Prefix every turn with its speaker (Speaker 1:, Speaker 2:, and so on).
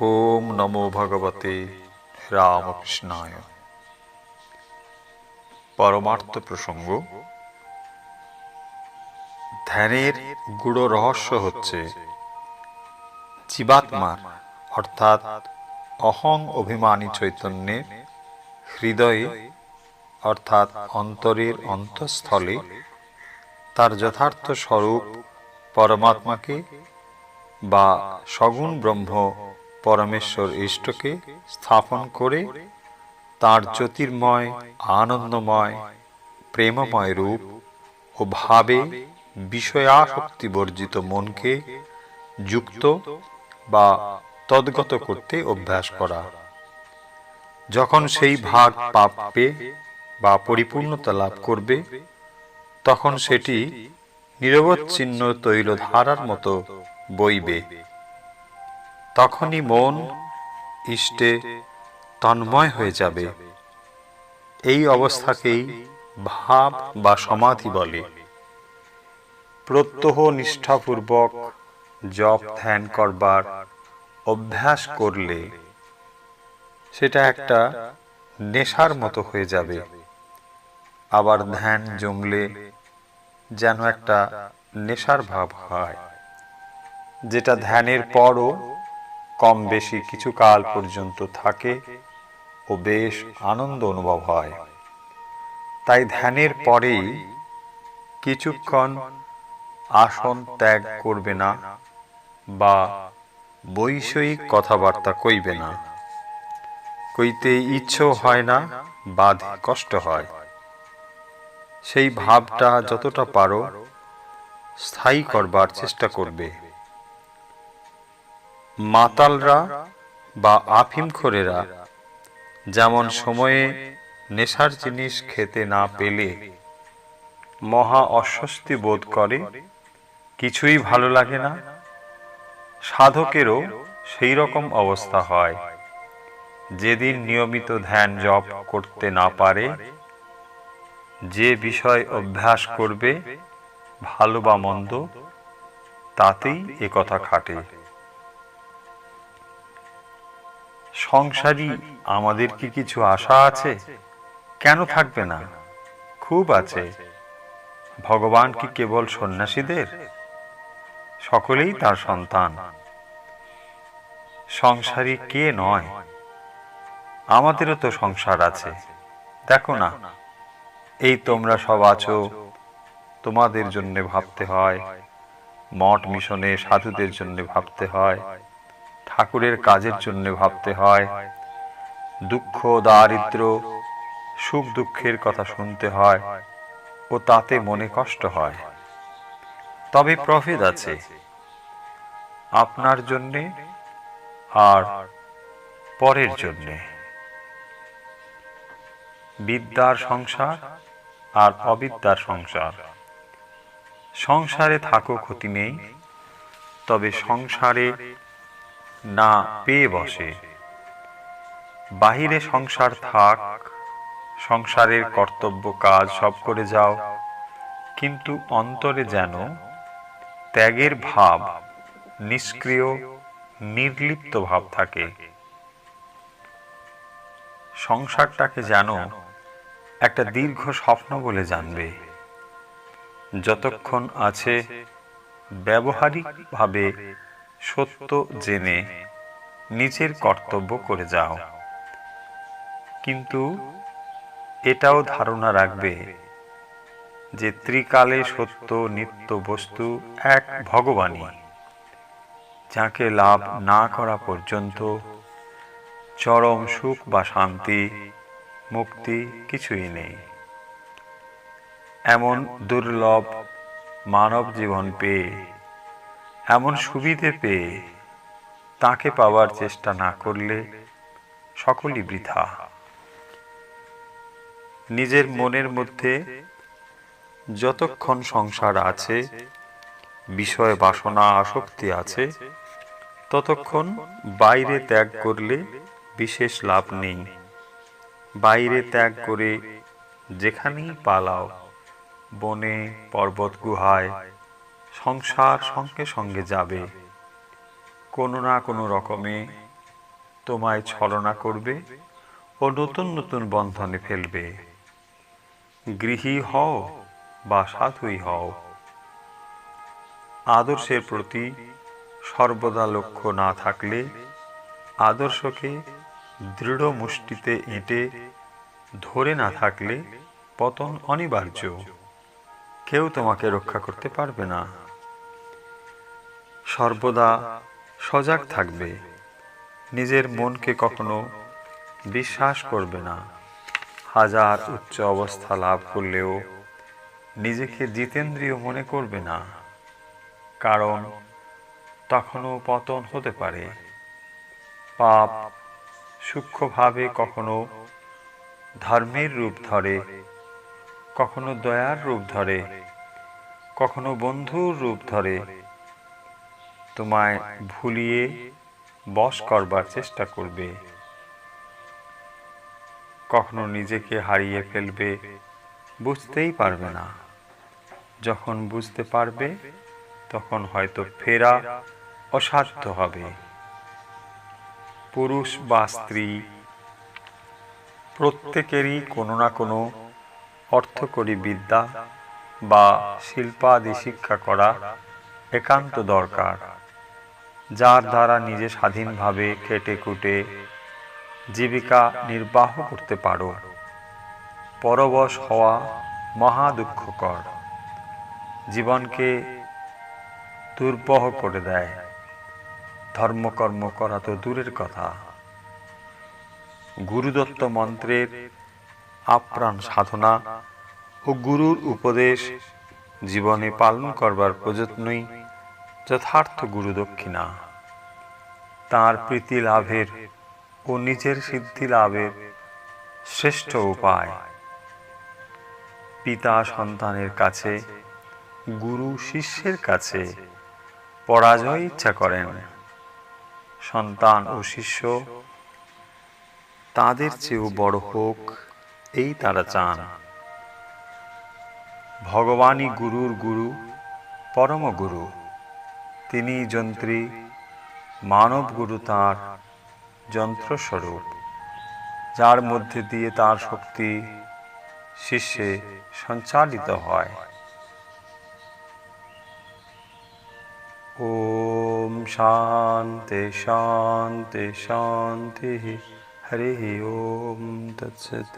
Speaker 1: ওম নমো ভগবতে রামকৃষ্ণায়। পরমার্থ প্রসঙ্গ, ধ্যানের গুড় রহস্য হচ্ছে জীবাত্মার, অর্থাৎ অহং অভিমানী চৈতন্যের হৃদয়ে, অর্থাৎ অন্তরের অন্তঃস্থলে তার যথার্থ স্বরূপ পরমাত্মাকে বা সগুণ ব্রহ্ম পরমেশ্বর ইষ্টকে স্থাপন করে তার জ্যোতির্ময়, আনন্দময়, প্রেমময় রূপ ও ভাবে বিষয়াসক্তি বর্জিত মনকে যুক্ত বা তদ্গত করতে অভ্যাস করা। যখন সেই ভাগ পাপে বা পরিপূর্ণতা লাভ করবে, তখন সেটি নিরবচ্ছিন্ন তৈলধারার মতো বইবে। তখনই মন ইষ্টে তন্ময় হয়ে যাবে। এই অবস্থাকেই ভাব বা সমাধি বলে। প্রত্যহ নিষ্ঠাপূর্বক জপ ধ্যান করবার অভ্যাস করলে সেটা একটা নেশার মতো হয়ে যাবে। আবার ধ্যান জমলে যেন একটা নেশার ভাব হয়। যেটা ধ্যানের পরও কম বেশি কিছু কাল পর্যন্ত থাকে ও বেশ আনন্দ অনুভব হয়। তাই ধ্যানের পরেই কিছুক্ষণ আসন ত্যাগ করবে না বা বৈষয়িক কথাবার্তা কইবে না। কইতে ইচ্ছেও হয় না বাধে কষ্ট হয়। সেই ভাবটা যতটা পারো স্থায়ী করবার চেষ্টা করবে। মাতালরা বা আফিমখোরেরা যেমন সময়ে নেশার জিনিস খেতে না পেলে মহা অস্বস্তি বোধ করে, কিছুই ভালো লাগে না। সাধকেরও সেই রকম অবস্থা হয়। যেদিন নিয়মিত ধ্যান জপ করতে না পারে, যে বিষয় অভ্যাস করবে, ভালো বা মন্দ, তাতেই এ কথা খাটে। সংসারী, আমাদের কি কিছু আশা আছে? কেন থাকবে না? খুব আছে। ভগবান কি কেবল সন্ন্যাসীদের? সকলেই তার সন্তান। সংসারী কে নয়? আমাদেরও তো সংসার আছে। দেখো না, এই তোমরা সব আছো, তোমাদের জন্য ভাবতে হয়, মঠ মিশনে সাধুদের জন্য ভাবতে হয় ঠাকুরের কাজের জন্য ভাবতে হয়। দুঃখ দারিদ্র সুখ দুঃখের কথা শুনতে হয় ও তাতে মনে কষ্ট হয়। তবে প্রভেদ আছে। আপনার জন্যে আর পরের জন্যে। বিদ্যার সংসার আর অবিদ্যার সংসার। সংসারে থাকো ক্ষতি নেই, তবে সংসারে না পেয়ে বসে। বাহিরে সংসার থাক, সংসারের কর্তব্য কাজ সব করে যাও, কিন্তু অন্তরে যেন ত্যাগের ভাব, নিষ্ক্রিয়, নির্লিপ্ত ভাব থাকে। সংসারটাকে যেন একটা দীর্ঘ স্বপ্ন বলে জানবে। যতক্ষণ আছে ব্যবহারিকভাবে সত্য জেনে নিজের কর্তব্য করে যাও। কিন্তু এটাও ধারণা রাখবে যে ত্রিকালে সত্য নিত্য বস্তু এক ভগবানই, যাকে লাভ না করা পর্যন্ত চরম সুখ বা শান্তি, মুক্তি কিছুই নেই। এমন দুর্লভ মানব জীবন পেয়ে এমন সুবিধে পেয়ে তাকে পাওয়ার চেষ্টা না করলে সকলই বৃথা। নিজের মনের মধ্যে যতক্ষণ সংসার আছে বিষয় বাসনা আসক্তি আছে ততক্ষণ বাইরে ত্যাগ করলে বিশেষ লাভ নেই। বাইরে ত্যাগ করে যেখানেই পালাও বনে পর্বত গুহায় সংসার সঙ্গে সঙ্গে যাবে। কোনো না কোনো রকমে তোমায় ছলনা করবে ও নতুন নতুন বন্ধনে ফেলবে। গৃহী হও বা সাধুই হও। আদর্শের প্রতি সর্বদা লক্ষ্য না থাকলে আদর্শকে দৃঢ় মুষ্টিতে এঁটে ধরে না থাকলে পতন অনিবার্য। কেউ তোমাকে রক্ষা করতে পারবে না। সর্বদা সজাগ থাকবে। নিজের মনকে কখনো বিশ্বাস করবে না। হাজার উচ্চ অবস্থা লাভ করলেও নিজেকে জিতেন্দ্রীয় মনে করবে না। কারণ তখনও পতন হতে পারে। পাপ সূক্ষ্মভাবে কখনো ধর্মের রূপ ধরে, কখনো দয়ার রূপ ধরে, কখনো বন্ধুর রূপ ধরে তোমায় ভুলিয়ে বশ করবার চেষ্টা করবে। কখনো নিজেকে হারিয়ে ফেলবে, বুঝতেই পারবে না। যখন বুঝতে পারবে, তখন হয়তো ফেরা অসাধ্য হবে। পুরুষ বা স্ত্রী, প্রত্যেকেরই কোনো না কোনো অর্থকরী বিদ্যা বা শিল্পাদি শিক্ষা করা একান্ত দরকার। যার দ্বারা নিজে স্বাধীনভাবে খেটে কুটে জীবিকা নির্বাহ করতে পারো। পরবশ হওয়া মহা দুঃখকর। জীবনকে দুর্বহ করে দেয়। ধর্মকর্ম করা তো দূরের কথা। গুরুদত্ত মন্ত্রের আপ্রাণ সাধনা ও গুরুর উপদেশ জীবনে পালন করবার প্রযত্নই যথার্থ গুরু দক্ষিণা। তাঁর প্রীতি লাভের ও নিজের সিদ্ধি লাভের শ্রেষ্ঠ উপায়। পিতা সন্তানের কাছে, গুরু শিষ্যের কাছে পরাজয় ইচ্ছা করেন। সন্তান ও শিষ্য তাদের চেয়েও বড় হোক, এই তারা চান। ভগবানই গুরুর গুরু, পরম গুরু। তিনি যন্ত্রী মানব গুরু তাঁর যন্ত্রস্বরূপ, যার মধ্যে দিয়ে তার শক্তি শিষ্যে সঞ্চালিত হয়। ওম শান্তি শান্তি শান্তি হরি ওম তৎসৎ।